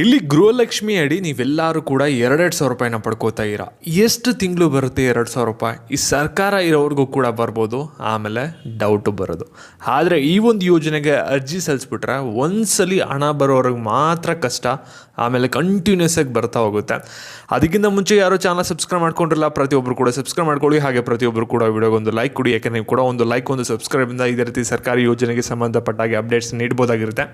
ಇಲ್ಲಿ ಗೃಹಲಕ್ಷ್ಮಿ ಅಡಿ ನೀವೆಲ್ಲರೂ ಕೂಡ ಎರಡೆರಡು ಸಾವಿರ ರೂಪಾಯಿನ ಪಡ್ಕೋತಾ ಇರ. ಎಷ್ಟು ತಿಂಗಳು ಬರುತ್ತೆ ಎರಡು ಸಾವಿರ ರೂಪಾಯಿ? ಈ ಸರ್ಕಾರ ಇರೋವ್ರಿಗೂ ಕೂಡ ಬರ್ಬೋದು, ಆಮೇಲೆ ಡೌಟು ಬರೋದು. ಆದರೆ ಈ ಒಂದು ಯೋಜನೆಗೆ ಅರ್ಜಿ ಸಲ್ಲಿಸ್ಬಿಟ್ರೆ ಒಂದ್ಸಲಿ ಹಣ ಬರೋವ್ರಿಗೆ ಮಾತ್ರ ಕಷ್ಟ, ಆಮೇಲೆ ಕಂಟಿನ್ಯೂಸ್ ಆಗಿ ಬರ್ತಾ ಹೋಗುತ್ತೆ. ಅದಕ್ಕಿಂತ ಮುಂಚೆ ಯಾರೋ ಚಾನಲ್ ಸಬ್ಸ್ಕ್ರೈಬ್ ಮಾಡ್ಕೊಂಡಿರಲ್ಲ ಪ್ರತಿಯೊಬ್ಬರು ಕೂಡ ಸಬ್ಸ್ಕ್ರೈಬ್ ಮಾಡ್ಕೊಳ್ಳಿ. ಹಾಗೆ ಪ್ರತಿಯೊಬ್ಬರು ಕೂಡ ವಿಡಿಯೋಗೆ ಒಂದು ಲೈಕ್ ಕೊಡಿ, ಯಾಕೆಂದರೆ ನೀವು ಕೂಡ ಒಂದು ಲೈಕ್ ಒಂದು ಸಬ್ಸ್ಕ್ರೈಬಿಂದ ಇದೇ ರೀತಿ ಸರ್ಕಾರಿ ಯೋಜನೆಗೆ ಸಂಬಂಧಪಟ್ಟ ಹಾಗೆ ಅಪ್ಡೇಟ್ಸ್ ನೀಡ್ಬೋದಾಗಿರುತ್ತೆ.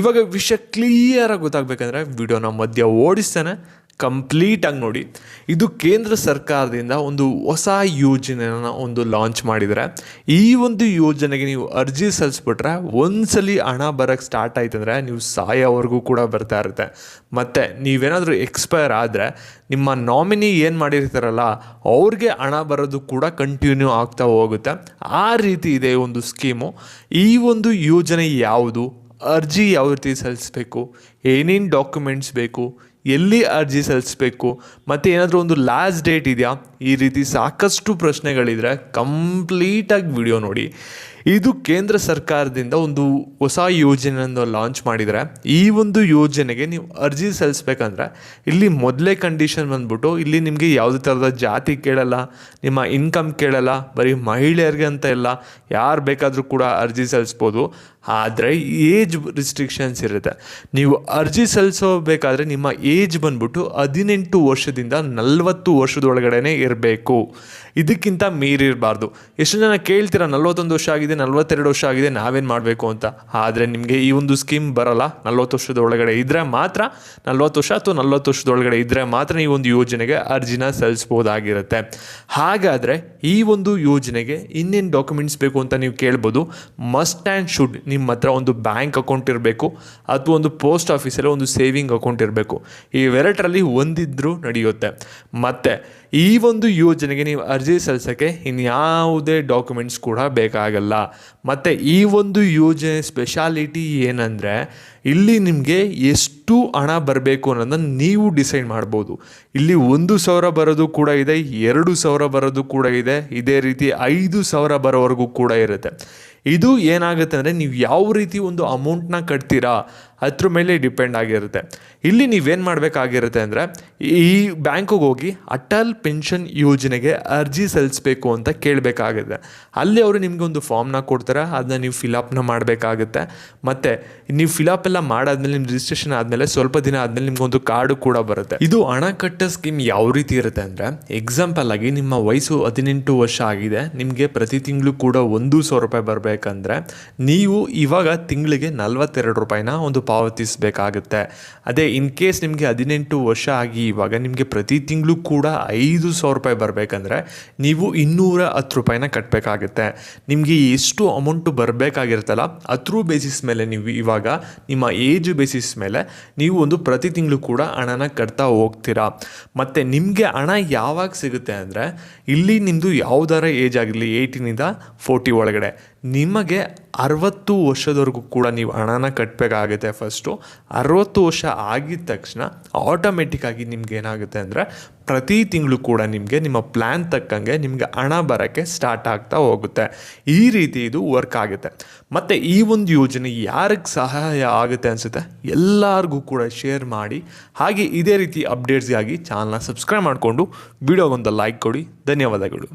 ಇವಾಗ ವಿಷಯ ಕ್ಲಿಯರಾಗಿ ಗೊತ್ತಾಗಬೇಕಂದ್ರೆ ವಿಡಿಯೋನ ಮಧ್ಯ ಓಡಿಸ್ತೇನೆ. ಕಂಪ್ಲೀಟಾಗಿ ನೋಡಿ. ಇದು ಕೇಂದ್ರ ಸರ್ಕಾರದಿಂದ ಒಂದು ಹೊಸ ಯೋಜನೆನ ಒಂದು ಲಾಂಚ್ ಮಾಡಿದರೆ. ಈ ಒಂದು ಯೋಜನೆಗೆ ನೀವು ಅರ್ಜಿ ಸಲ್ಲಿಸ್ಬಿಟ್ರೆ ಒಂದ್ಸಲಿ ಹಣ ಬರೋಕ್ಕೆ ಸ್ಟಾರ್ಟ್ ಆಯ್ತಂದ್ರೆ ನೀವು ಸಾಯೋವರೆಗೂ ಕೂಡ ಬರ್ತಾ ಇರುತ್ತೆ. ಮತ್ತು ನೀವೇನಾದರೂ ಎಕ್ಸ್ಪೈರ್ ಆದರೆ ನಿಮ್ಮ ನಾಮಿನಿ ಏನು ಮಾಡಿರ್ತಾರಲ್ಲ, ಅವ್ರಿಗೆ ಹಣ ಬರೋದು ಕೂಡ ಕಂಟಿನ್ಯೂ ಆಗ್ತಾ ಹೋಗುತ್ತೆ. ಆ ರೀತಿ ಇದೆ ಒಂದು ಸ್ಕೀಮು ಈ ಒಂದು ಯೋಜನೆ ಯಾವುದು? ಅರ್ಜಿ ಯಾವ ರೀತಿ ಸಲ್ಲಿಸಬೇಕು? ಏನೇನು ಡಾಕ್ಯುಮೆಂಟ್ಸ್ ಬೇಕು? ಎಲ್ಲಿ ಅರ್ಜಿ ಸಲ್ಲಿಸಬೇಕು? ಮತ್ತು ಏನಾದರೂ ಒಂದು ಲಾಸ್ಟ್ ಡೇಟ್ ಇದೆಯಾ? ಈ ರೀತಿ ಸಾಕಷ್ಟು ಪ್ರಶ್ನೆಗಳಿದ್ರೆ ಕಂಪ್ಲೀಟಾಗಿ ವಿಡಿಯೋ ನೋಡಿ. ಇದು ಕೇಂದ್ರ ಸರ್ಕಾರದಿಂದ ಒಂದು ಹೊಸ ಯೋಜನೆಯನ್ನು ಲಾಂಚ್ ಮಾಡಿದರೆ, ಈ ಒಂದು ಯೋಜನೆಗೆ ನೀವು ಅರ್ಜಿ ಸಲ್ಲಿಸ್ಬೇಕಂದ್ರೆ, ಇಲ್ಲಿ ಮೊದಲೇ ಕಂಡೀಷನ್ ಬಂದ್ಬಿಟ್ಟು ಇಲ್ಲಿ ನಿಮಗೆ ಯಾವುದೇ ಥರದ ಜಾತಿ ಕೇಳಲ್ಲ, ನಿಮ್ಮ ಇನ್ಕಮ್ ಕೇಳಲ್ಲ, ಬರೀ ಮಹಿಳೆಯರಿಗೆ ಅಂತ ಇಲ್ಲ, ಯಾರು ಬೇಕಾದರೂ ಕೂಡ ಅರ್ಜಿ ಸಲ್ಲಿಸ್ಬೋದು. ಆದರೆ ಏಜ್ ರಿಸ್ಟ್ರಿಕ್ಷನ್ಸ್ ಇರುತ್ತೆ. ನೀವು ಅರ್ಜಿ ಸಲ್ಲಿಸೋಬೇಕಾದ್ರೆ ನಿಮ್ಮ ಏಜ್ ಬಂದ್ಬಿಟ್ಟು ಹದಿನೆಂಟು ವರ್ಷದಿಂದ ನಲವತ್ತು ವರ್ಷದೊಳಗಡೆ ಇರಬೇಕು. ಇದಕ್ಕಿಂತ ಮೀರಿರಬಾರ್ದು. ಎಷ್ಟು ಜನ ಕೇಳ್ತೀರಾ, ನಲ್ವತ್ತೊಂದು ವರ್ಷ ಆಗಿದೆ, ನಲ್ವತ್ತೆರಡು ವರ್ಷ ಆಗಿದೆ, ನಾವೇನು ಮಾಡಬೇಕು ಅಂತ? ಆದರೆ ನಿಮಗೆ ಈ ಒಂದು ಸ್ಕೀಮ್ ಬರಲ್ಲ. ನಲ್ವತ್ತು ವರ್ಷದ ಒಳಗಡೆ ಇದ್ದರೆ ಮಾತ್ರ, ನಲ್ವತ್ತು ವರ್ಷ ಅಥವಾ ನಲ್ವತ್ತು ವರ್ಷದೊಳಗಡೆ ಇದ್ದರೆ ಮಾತ್ರ ಈ ಒಂದು ಯೋಜನೆಗೆ ಅರ್ಜಿನ ಸಲ್ಲಿಸ್ಬೋದಾಗಿರುತ್ತೆ ಹಾಗಾದರೆ ಈ ಒಂದು ಯೋಜನೆಗೆ ಇನ್ನೇನು ಡಾಕ್ಯುಮೆಂಟ್ಸ್ ಬೇಕು ಅಂತ ನೀವು ಕೇಳ್ಬೋದು. ಮಸ್ಟ್ ಆ್ಯಂಡ್ ಶುಡ್ ನಿಮ್ಮ ಹತ್ರ ಒಂದು ಬ್ಯಾಂಕ್ ಅಕೌಂಟ್ ಇರಬೇಕು, ಅಥವಾ ಒಂದು ಪೋಸ್ಟ್ ಆಫೀಸಲ್ಲಿ ಒಂದು ಸೇವಿಂಗ್ ಅಕೌಂಟ್ ಇರಬೇಕು. ಇವೆರಡರಲ್ಲಿ ಒಂದಿದ್ರೂ ನಡೆಯುತ್ತೆ. ಮತ್ತು ಈ ಒಂದು ಯೋಜನೆಗೆ ನೀವು ಸಲ್ಲಿಸೋಕ್ಕೆ ಇನ್ಯಾವುದೇ ಡಾಕ್ಯುಮೆಂಟ್ಸ್ ಕೂಡ ಬೇಕಾಗಲ್ಲ. ಮತ್ತು ಈ ಒಂದು ಯೋಜನೆ ಸ್ಪೆಷಾಲಿಟಿ ಏನಂದರೆ ಇಲ್ಲಿ ನಿಮಗೆ ಎಷ್ಟು ಹಣ ಬರಬೇಕು ಅನ್ನೋದನ್ನು ನೀವು ಡಿಸೈಡ್ ಮಾಡ್ಬೋದು. ಇಲ್ಲಿ ಒಂದು ಸಾವಿರ ಬರೋದು ಕೂಡ ಇದೆ, ಎರಡು ಸಾವಿರ ಬರೋದು ಕೂಡ ಇದೆ, ಇದೇ ರೀತಿ ಐದು ಸಾವಿರ ಬರೋವರೆಗೂ ಕೂಡ ಇರುತ್ತೆ. ಇದು ಏನಾಗುತ್ತೆ ಅಂದರೆ ನೀವು ಯಾವ ರೀತಿ ಒಂದು ಅಮೌಂಟ್ನ ಕಟ್ತೀರಾ ಅದ್ರ ಮೇಲೆ ಡಿಪೆಂಡ್ ಆಗಿರುತ್ತೆ. ಇಲ್ಲಿ ನೀವೇನು ಮಾಡಬೇಕಾಗಿರುತ್ತೆ ಅಂದರೆ ಈ ಬ್ಯಾಂಕಿಗೆ ಹೋಗಿ ಅಟಲ್ ಪೆನ್ಷನ್ ಯೋಜನೆಗೆ ಅರ್ಜಿ ಸಲ್ಲಿಸಬೇಕು ಅಂತ ಕೇಳಬೇಕಾಗುತ್ತೆ. ಅಲ್ಲಿ ಅವರು ನಿಮಗೆ ಒಂದು ಫಾರ್ಮ್ನ ಕೊಡ್ತಾರೆ ಅದನ್ನ ನೀವು ಫಿಲಪ್ನ ಮಾಡಬೇಕಾಗುತ್ತೆ. ಮತ್ತು ನೀವು ಫಿಲಪ್ ಎಲ್ಲ ಮಾಡಾದ್ಮೇಲೆ ನಿಮ್ಮ ರಿಜಿಸ್ಟ್ರೇಷನ್ ಆದಮೇಲೆ, ಸ್ವಲ್ಪ ದಿನ ಆದಮೇಲೆ ನಿಮ್ಗೊಂದು ಕಾರ್ಡು ಕೂಡ ಬರುತ್ತೆ. ಇದು ಹಣ ಕಟ್ಟ ಸ್ಕೀಮ್ ಯಾವ ರೀತಿ ಇರುತ್ತೆ ಅಂದರೆ ಎಕ್ಸಾಂಪಲ್ ಆಗಿ ನಿಮ್ಮ ವಯಸ್ಸು ಹದಿನೆಂಟು ವರ್ಷ ಆಗಿದೆ, ನಿಮಗೆ ಪ್ರತಿ ತಿಂಗಳು ಕೂಡ ಒಂದು ಸಾವಿರ ರೂಪಾಯಿ ಬರಬೇಕಂದ್ರೆ ನೀವು ಇವಾಗ ತಿಂಗಳಿಗೆ ನಲ್ವತ್ತೆರಡು ರೂಪಾಯಿನ ಒಂದು ಪಾವತಿಸಬೇಕಾಗುತ್ತೆ ಅದೇ ಇನ್ ಕೇಸ್ ನಿಮಗೆ ಹದಿನೆಂಟು ವರ್ಷ ಆಗಿ ಇವಾಗ ನಿಮಗೆ ಪ್ರತಿ ತಿಂಗಳು ಕೂಡ ಐದು ಸಾವಿರ ರೂಪಾಯಿ ಬರಬೇಕಂದ್ರೆ ನೀವು ಇನ್ನೂರ ಹತ್ತು ರೂಪಾಯಿನ ಕಟ್ಟಬೇಕಾಗುತ್ತೆ ನಿಮಗೆ ಎಷ್ಟು ಅಮೌಂಟು ಬರಬೇಕಾಗಿರುತ್ತಲ್ಲ ಅದ್ರ ಬೇಸಿಸ್ ಮೇಲೆ ನೀವು ಇವಾಗ ನಿಮ್ಮ ಏಜ್ ಬೇಸಿಸ್ ಮೇಲೆ ನೀವು ಒಂದು ಪ್ರತಿ ತಿಂಗಳು ಕೂಡ ಹಣನ ಕಟ್ತಾ ಹೋಗ್ತೀರಾ. ಮತ್ತು ನಿಮಗೆ ಹಣ ಯಾವಾಗ ಸಿಗುತ್ತೆ ಅಂದರೆ ಇಲ್ಲಿ ನಿಮ್ಮದು ಯಾವುದಾರ ಏಜ್ ಆಗಿರಲಿ ಏಯ್ಟೀನಿಂದ ಫೋರ್ಟಿ ಒಳಗಡೆ. ನಿಮಗೆ ಅರವತ್ತು ವರ್ಷದವರೆಗೂ ಕೂಡ ನೀವು ಹಣನ ಕಟ್ಟಬೇಕಾಗುತ್ತೆ ಫಸ್ಟು ಅರವತ್ತು ವರ್ಷ ಆಗಿದ ತಕ್ಷಣ ಆಟೋಮೆಟಿಕ್ಕಾಗಿ ನಿಮ್ಗೆ ಏನಾಗುತ್ತೆ ಅಂದರೆ ಪ್ರತಿ ತಿಂಗಳು ಕೂಡ ನಿಮಗೆ ನಿಮ್ಮ ಪ್ಲ್ಯಾನ್ ತಕ್ಕಂಗೆ ನಿಮಗೆ ಹಣ ಬರೋಕ್ಕೆ ಸ್ಟಾರ್ಟ್ ಆಗ್ತಾ ಹೋಗುತ್ತೆ. ಈ ರೀತಿ ಇದು ವರ್ಕ್ ಆಗುತ್ತೆ. ಮತ್ತು ಈ ಒಂದು ಯೋಜನೆ ಯಾರಿಗೆ ಸಹಾಯ ಆಗುತ್ತೆ ಅನಿಸುತ್ತೆ? ಎಲ್ಲರಿಗೂ ಕೂಡ ಶೇರ್ ಮಾಡಿ. ಹಾಗೆ ಇದೇ ರೀತಿ ಅಪ್ಡೇಟ್ಸ್ಗಾಗಿ ಚಾನಲ್ನ ಸಬ್ಸ್ಕ್ರೈಬ್ ಮಾಡಿಕೊಂಡು ವಿಡಿಯೋಗೊಂದು ಲೈಕ್ ಕೊಡಿ. ಧನ್ಯವಾದಗಳು.